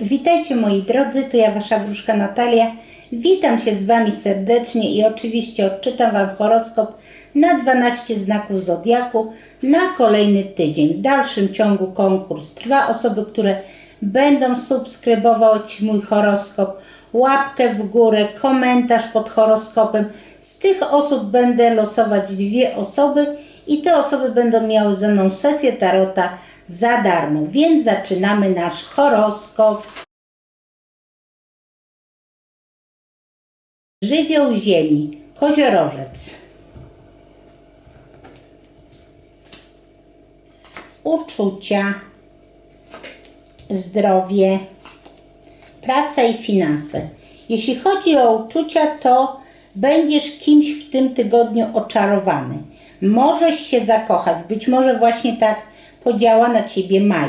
Witajcie moi drodzy, to ja Wasza wróżka Natalia. Witam się z Wami serdecznie i oczywiście odczytam Wam horoskop na 12 znaków Zodiaku na kolejny tydzień. W dalszym ciągu konkurs trwa. Osoby, które będą subskrybować mój horoskop, łapkę w górę, komentarz pod horoskopem. Z tych osób będę losować dwie osoby i te osoby będą miały ze mną sesję tarota za darmo. Więc zaczynamy nasz horoskop. Żywioł ziemi, koziorożec. Uczucia, zdrowie, praca i finanse. Jeśli chodzi o uczucia, to będziesz kimś w tym tygodniu oczarowany. Możesz się zakochać, być może właśnie tak podziała na ciebie maj.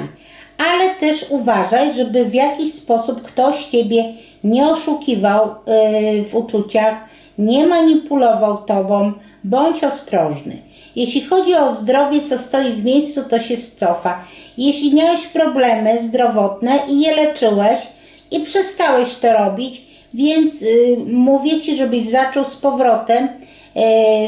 Ale też uważaj, żeby w jakiś sposób ktoś ciebie nie oszukiwał yy, w uczuciach, nie manipulował tobą, bądź ostrożny. Jeśli chodzi o zdrowie, co stoi w miejscu, to się cofa. Jeśli miałeś problemy zdrowotne i je leczyłeś i przestałeś to robić, więc yy, mówię ci, żebyś zaczął z powrotem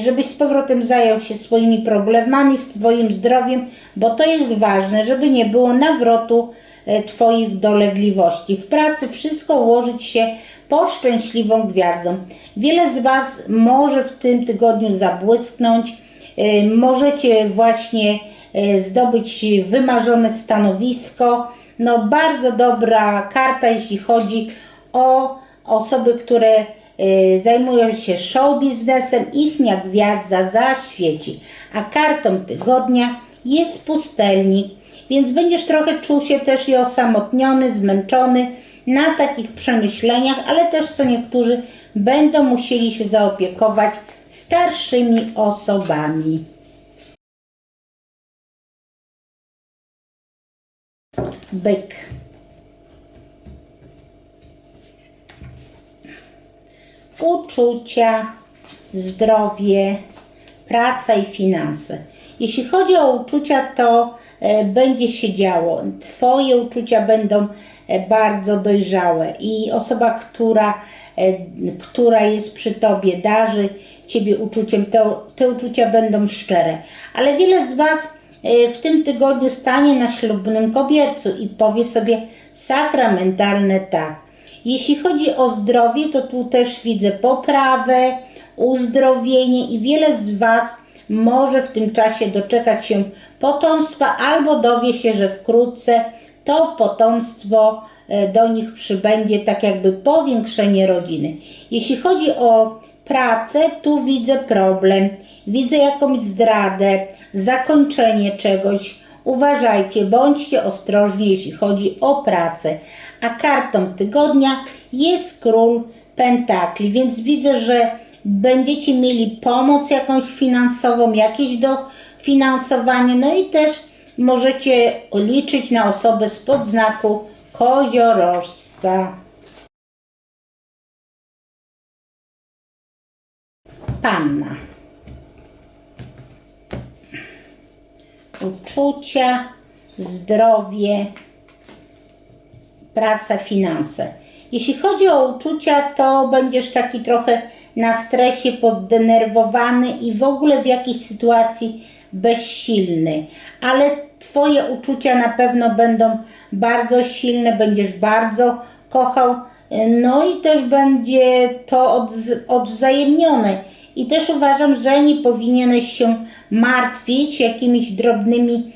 żebyś z powrotem zajął się swoimi problemami, swoim zdrowiem, bo to jest ważne, żeby nie było nawrotu e, Twoich dolegliwości. W pracy wszystko ułożyć się pod szczęśliwą gwiazdą. Wiele z Was może w tym tygodniu zabłysknąć, e, możecie właśnie e, zdobyć wymarzone stanowisko. No, bardzo dobra karta, jeśli chodzi o osoby, które zajmują się show biznesem, ichnia gwiazda zaświeci. A kartą tygodnia jest pustelnik, więc będziesz trochę czuł się też i osamotniony, zmęczony na takich przemyśleniach, ale też co niektórzy będą musieli się zaopiekować starszymi osobami. Byk. Uczucia, zdrowie, praca i finanse. Jeśli chodzi o uczucia, to e, będzie się działo. Twoje uczucia będą e, bardzo dojrzałe i osoba, która, e, która jest przy Tobie, darzy Ciebie uczuciem, to, te uczucia będą szczere. Ale wiele z Was w tym tygodniu stanie na ślubnym kobiercu i powie sobie sakramentalne tak. Jeśli chodzi o zdrowie, to tu też widzę poprawę, uzdrowienie i wiele z Was może w tym czasie doczekać się potomstwa albo dowie się, że wkrótce to potomstwo e, do nich przybędzie, tak jakby powiększenie rodziny. Jeśli chodzi o pracę, tu widzę problem, widzę jakąś zdradę, zakończenie czegoś. Uważajcie, bądźcie ostrożni, jeśli chodzi o pracę. A kartą tygodnia jest król pentakli, więc widzę, że będziecie mieli pomoc jakąś finansową, jakieś dofinansowanie, no i też możecie liczyć na osobę spod znaku koziorożca. Panna. Uczucia, zdrowie, praca, finanse. Jeśli chodzi o uczucia, to będziesz taki trochę na stresie, poddenerwowany i w ogóle w jakiejś sytuacji bezsilny, ale Twoje uczucia na pewno będą bardzo silne, będziesz bardzo kochał, no i też będzie to odz- odwzajemnione. I też uważam, że nie powinieneś się martwić jakimiś drobnymi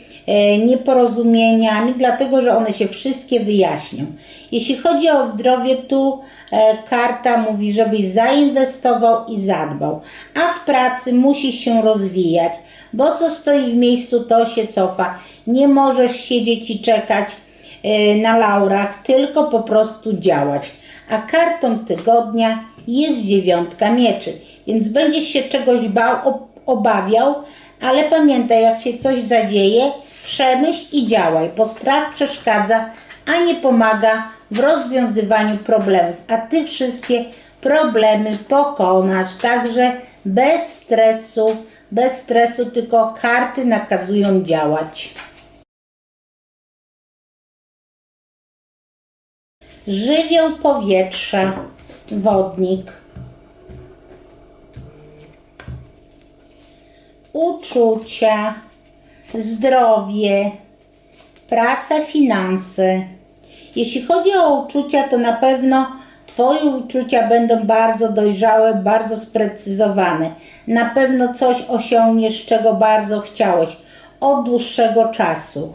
nieporozumieniami, dlatego że one się wszystkie wyjaśnią. Jeśli chodzi o zdrowie, tu e, karta mówi, żebyś zainwestował i zadbał, a w pracy musisz się rozwijać, bo co stoi w miejscu, to się cofa. Nie możesz siedzieć i czekać e, na laurach, tylko po prostu działać. A kartą tygodnia jest dziewiątka mieczy, więc będziesz się czegoś bał, ob- obawiał, ale pamiętaj, jak się coś zadzieje, przemyśl i działaj, bo strach przeszkadza, a nie pomaga w rozwiązywaniu problemów, a ty wszystkie problemy pokonasz. Także bez stresu, bez stresu, tylko karty nakazują działać. żywioł powietrza, wodnik, uczucia, zdrowie, praca, finanse. Jeśli chodzi o uczucia, to na pewno Twoje uczucia będą bardzo dojrzałe, bardzo sprecyzowane. Na pewno coś osiągniesz, czego bardzo chciałeś od dłuższego czasu.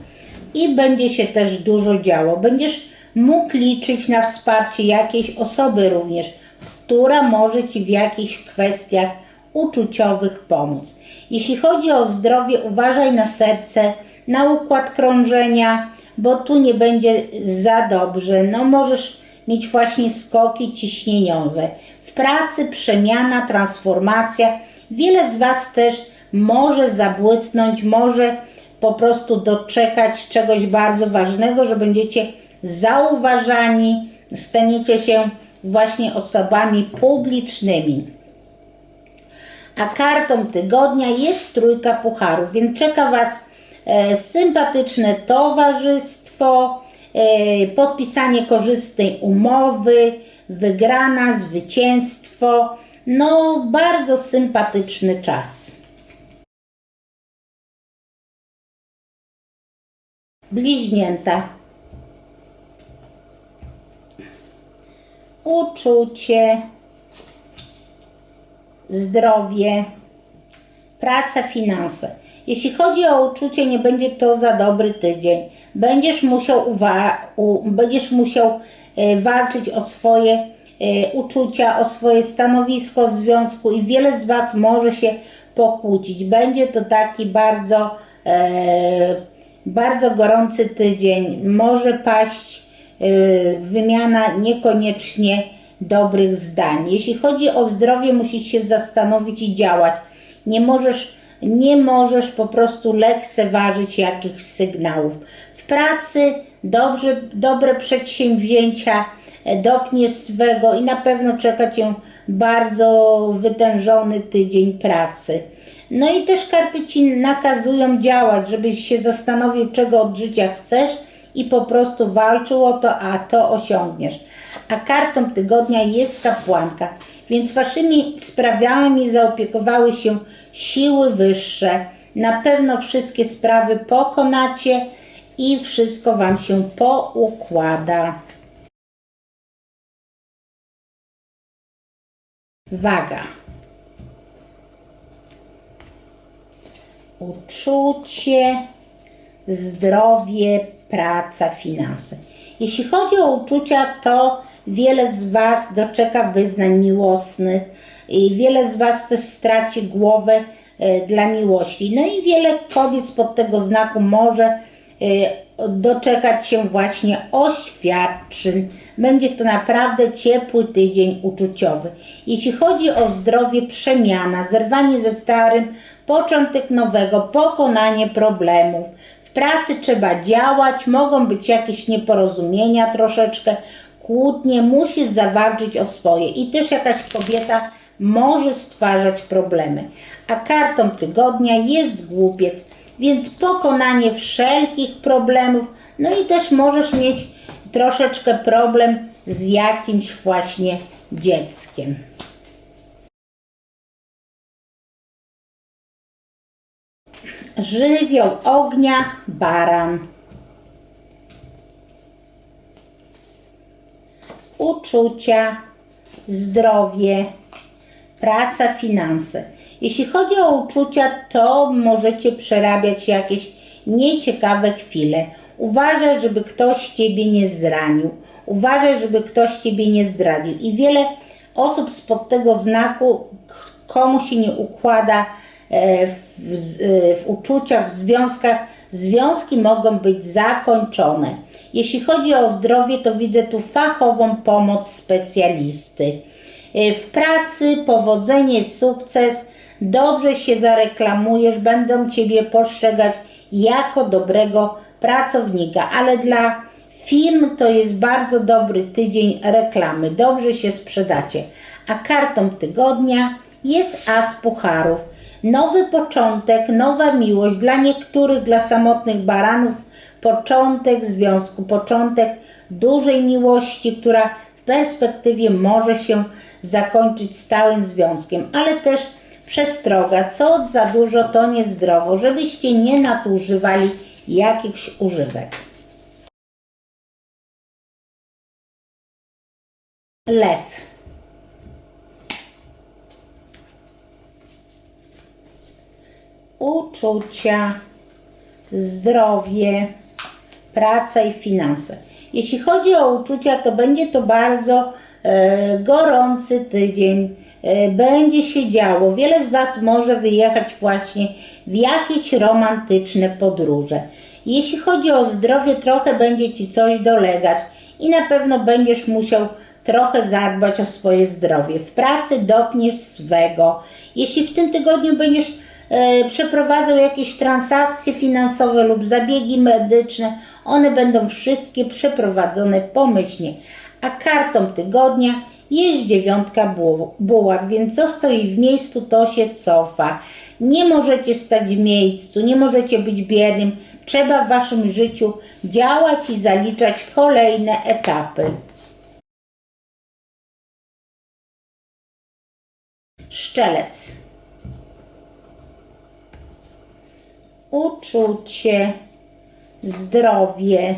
I będzie się też dużo działo. Będziesz mógł liczyć na wsparcie jakiejś osoby również, która może Ci w jakichś kwestiach uczuciowych pomóc. Jeśli chodzi o zdrowie, uważaj na serce, na układ krążenia, bo tu nie będzie za dobrze. No możesz mieć właśnie skoki ciśnieniowe. W pracy przemiana, transformacja. Wiele z Was też może zabłysnąć, może po prostu doczekać czegoś bardzo ważnego, że będziecie zauważani, staniecie się właśnie osobami publicznymi. A kartą tygodnia jest trójka pucharów, więc czeka Was e, sympatyczne towarzystwo, e, podpisanie korzystnej umowy, wygrana, zwycięstwo. No, bardzo sympatyczny czas. Bliźnięta. Uczucie, zdrowie, praca, finanse. Jeśli chodzi o uczucie, nie będzie to za dobry tydzień. Będziesz musiał, będziesz musiał e, walczyć o swoje e, uczucia, o swoje stanowisko w związku i wiele z Was może się pokłócić. Będzie to taki bardzo, e, bardzo gorący tydzień. Może paść wymiana niekoniecznie dobrych zdań. Jeśli chodzi o zdrowie, musisz się zastanowić i działać. Nie możesz, nie możesz po prostu lekceważyć jakichś sygnałów. W pracy dobrze, dobre przedsięwzięcia e, dopniesz swego i na pewno czeka Cię bardzo wytężony tydzień pracy. No i też karty Ci nakazują działać, żebyś się zastanowił, czego od życia chcesz i po prostu walczył o to, a to osiągniesz. A kartą tygodnia jest kapłanka, więc waszymi sprawami zaopiekowały się siły wyższe. Na pewno wszystkie sprawy pokonacie i wszystko wam się poukłada. Waga. Uczucie, zdrowie, praca, finanse. Jeśli chodzi o uczucia, to wiele z Was doczeka wyznań miłosnych i wiele z Was też straci głowę e, dla miłości. No i wiele kobiet spod tego znaku może e, doczekać się właśnie oświadczyn. Będzie to naprawdę ciepły tydzień uczuciowy. Jeśli chodzi o zdrowie, przemiana, zerwanie ze starym, początek nowego, pokonanie problemów. W pracy trzeba działać, mogą być jakieś nieporozumienia troszeczkę, kłótnie, musisz zawalczyć o swoje. I też jakaś kobieta może stwarzać problemy. A kartą tygodnia jest głupiec, więc pokonanie wszelkich problemów, no i też możesz mieć troszeczkę problem z jakimś właśnie dzieckiem. Żywioł ognia, baran. Uczucia, zdrowie, praca, finanse. Jeśli chodzi o uczucia, to możecie przerabiać jakieś nieciekawe chwile. Uważaj, żeby ktoś ciebie nie zranił. Uważaj, żeby ktoś ciebie nie zdradził. I wiele osób spod tego znaku, komu się nie układa e, w, z- e, w uczuciach, w związkach, związki mogą być zakończone. Jeśli chodzi o zdrowie, to widzę tu fachową pomoc specjalisty. E, W pracy powodzenie, sukces, dobrze się zareklamujesz, będą Ciebie postrzegać jako dobrego pracownika, ale dla firm to jest bardzo dobry tydzień reklamy, dobrze się sprzedacie. A kartą tygodnia jest As Pucharów. Nowy początek, nowa miłość dla niektórych, dla samotnych baranów początek związku, początek dużej miłości, która w perspektywie może się zakończyć stałym związkiem, ale też przestroga, co za dużo to niezdrowo, żebyście nie nadużywali jakichś używek. Lew. Uczucia, zdrowie, praca i finanse. Jeśli chodzi o uczucia, to będzie to bardzo e, gorący tydzień. E, będzie się działo. Wiele z Was może wyjechać właśnie w jakieś romantyczne podróże. Jeśli chodzi o zdrowie, trochę będzie Ci coś dolegać i na pewno będziesz musiał trochę zadbać o swoje zdrowie. W pracy dopniesz swego. Jeśli w tym tygodniu będziesz e, przeprowadzał jakieś transakcje finansowe lub zabiegi medyczne, one będą wszystkie przeprowadzone pomyślnie. A kartą tygodnia jest dziewiątka bu- buław, więc co stoi w miejscu, to się cofa. Nie możecie stać w miejscu, nie możecie być biernym. Trzeba w waszym życiu działać i zaliczać kolejne etapy. Szczelec. Uczucie, zdrowie,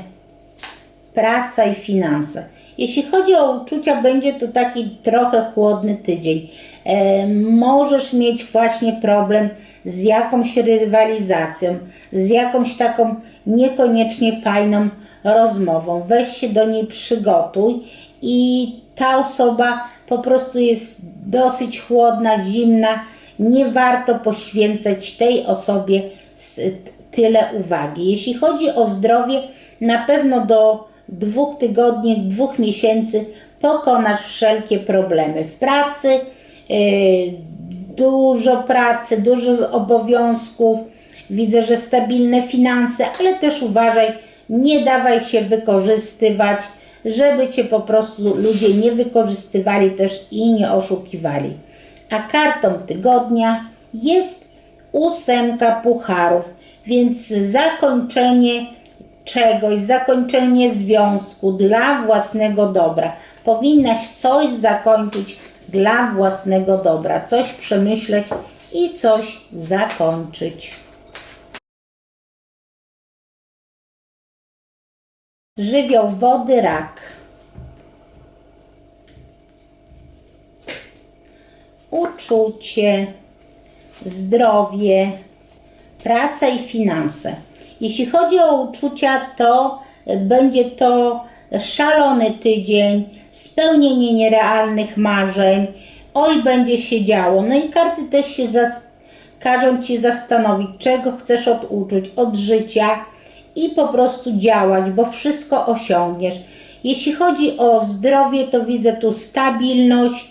praca i finanse. Jeśli chodzi o uczucia, będzie to taki trochę chłodny tydzień. E, możesz mieć właśnie problem z jakąś rywalizacją, z jakąś taką niekoniecznie fajną rozmową. Weź się do niej przygotuj i ta osoba po prostu jest dosyć chłodna, zimna. Nie warto poświęcać tej osobie tyle uwagi. Jeśli chodzi o zdrowie, na pewno do dwóch tygodni, dwóch miesięcy pokonasz wszelkie problemy w pracy, yy, dużo pracy, dużo obowiązków. Widzę, że stabilne finanse, ale też uważaj, nie dawaj się wykorzystywać, żeby cię po prostu ludzie nie wykorzystywali też i nie oszukiwali. A kartą tygodnia jest ósemka pucharów, więc zakończenie czegoś, zakończenie związku dla własnego dobra. Powinnaś coś zakończyć dla własnego dobra, coś przemyśleć i coś zakończyć. Żywioł wody rak. Uczucie, zdrowie, praca i finanse. Jeśli chodzi o uczucia, to będzie to szalony tydzień, spełnienie nierealnych marzeń, oj będzie się działo. No i karty też się zas- każą Ci zastanowić, czego chcesz od uczuć, od życia i po prostu działać, bo wszystko osiągniesz. Jeśli chodzi o zdrowie, to widzę tu stabilność,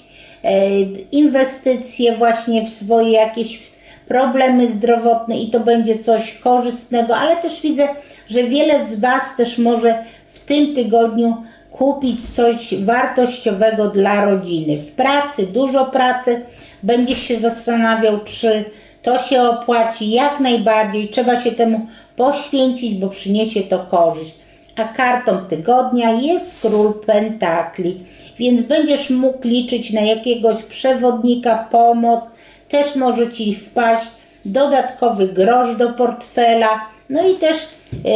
inwestycje właśnie w swoje jakieś problemy zdrowotne i to będzie coś korzystnego, ale też widzę, że wiele z Was też może w tym tygodniu kupić coś wartościowego dla rodziny. W pracy, dużo pracy, będziesz się zastanawiał, czy to się opłaci. Jak najbardziej trzeba się temu poświęcić, bo przyniesie to korzyść. A kartą tygodnia jest król pentakli, więc będziesz mógł liczyć na jakiegoś przewodnika, pomoc, też może Ci wpaść dodatkowy grosz do portfela, no i też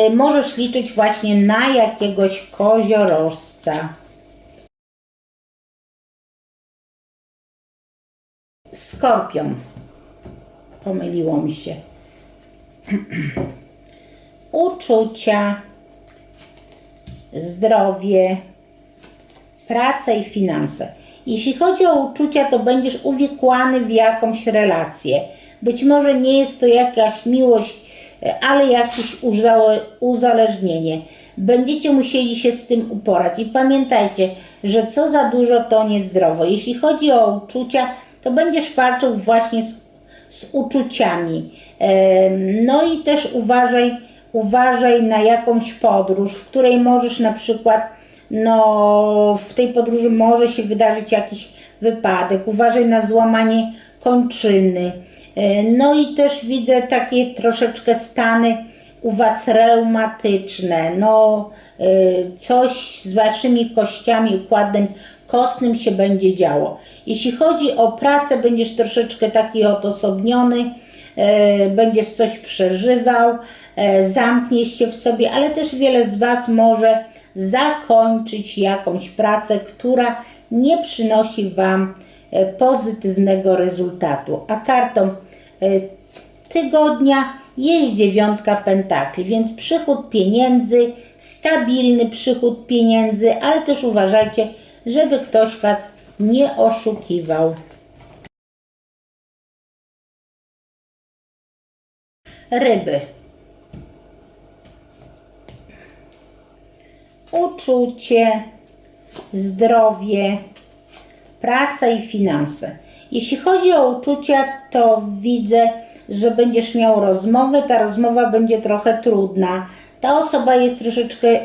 y, możesz liczyć właśnie na jakiegoś koziorożca. Skorpion. Pomyliło mi się. Uczucia, zdrowie, pracę i finanse. Jeśli chodzi o uczucia, to będziesz uwikłany w jakąś relację. Być może nie jest to jakaś miłość, e, ale jakieś uza- uzależnienie. Będziecie musieli się z tym uporać. I pamiętajcie, że co za dużo, to niezdrowo. Jeśli chodzi o uczucia, to będziesz walczył właśnie z, z uczuciami. No i też uważaj, uważaj na jakąś podróż, w której możesz na przykład no w tej podróży może się wydarzyć jakiś wypadek. Uważaj na złamanie kończyny. E, No i też widzę takie troszeczkę stany u Was reumatyczne, no y, coś z Waszymi kościami, układem kostnym się będzie działo. Jeśli chodzi o pracę, będziesz troszeczkę taki odosobniony, e, będziesz coś przeżywał, e, zamkniesz się w sobie, ale też wiele z Was może zakończyć jakąś pracę, która nie przynosi Wam e, pozytywnego rezultatu. A kartą e, tygodnia jest dziewiątka pentakli, więc przychód pieniędzy, stabilny przychód pieniędzy, ale też uważajcie, żeby ktoś Was nie oszukiwał. Ryby. Uczucie, zdrowie, praca i finanse. Jeśli chodzi o uczucia, to widzę, że będziesz miał rozmowę. Ta rozmowa będzie trochę trudna. Ta osoba jest troszeczkę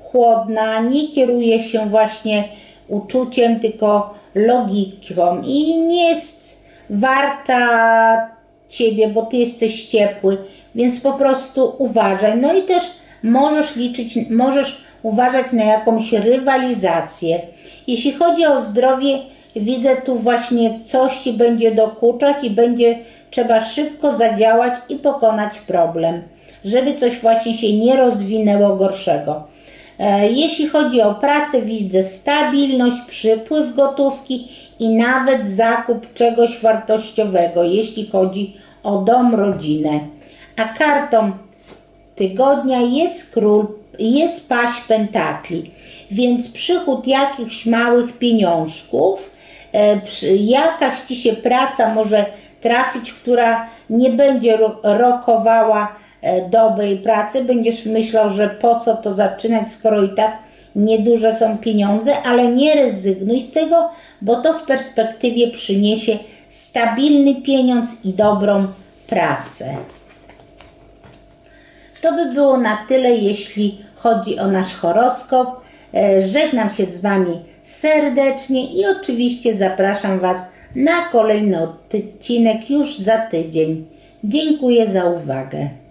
chłodna, nie kieruje się właśnie uczuciem, tylko logiką i nie jest warta ciebie, bo ty jesteś ciepły, więc po prostu uważaj. No i też możesz liczyć, możesz uważać na jakąś rywalizację. Jeśli chodzi o zdrowie, widzę tu właśnie coś ci będzie dokuczać i będzie trzeba szybko zadziałać i pokonać problem, żeby coś właśnie się nie rozwinęło gorszego. E, Jeśli chodzi o pracę, widzę stabilność, przypływ gotówki i nawet zakup czegoś wartościowego, jeśli chodzi o dom, rodzinę. A kartą tygodnia jest król, jest paść pentakli, więc przychód jakichś małych pieniążków, e, jakaś ci się praca może trafić, która nie będzie ro- rokowała e, dobrej pracy, będziesz myślał, że po co to zaczynać, skoro i tak nieduże są pieniądze, ale nie rezygnuj z tego, bo to w perspektywie przyniesie stabilny pieniądz i dobrą pracę. To by było na tyle, jeśli chodzi o nasz horoskop. E, Żegnam się z Wami serdecznie i oczywiście zapraszam Was na kolejny odcinek już za tydzień. Dziękuję za uwagę.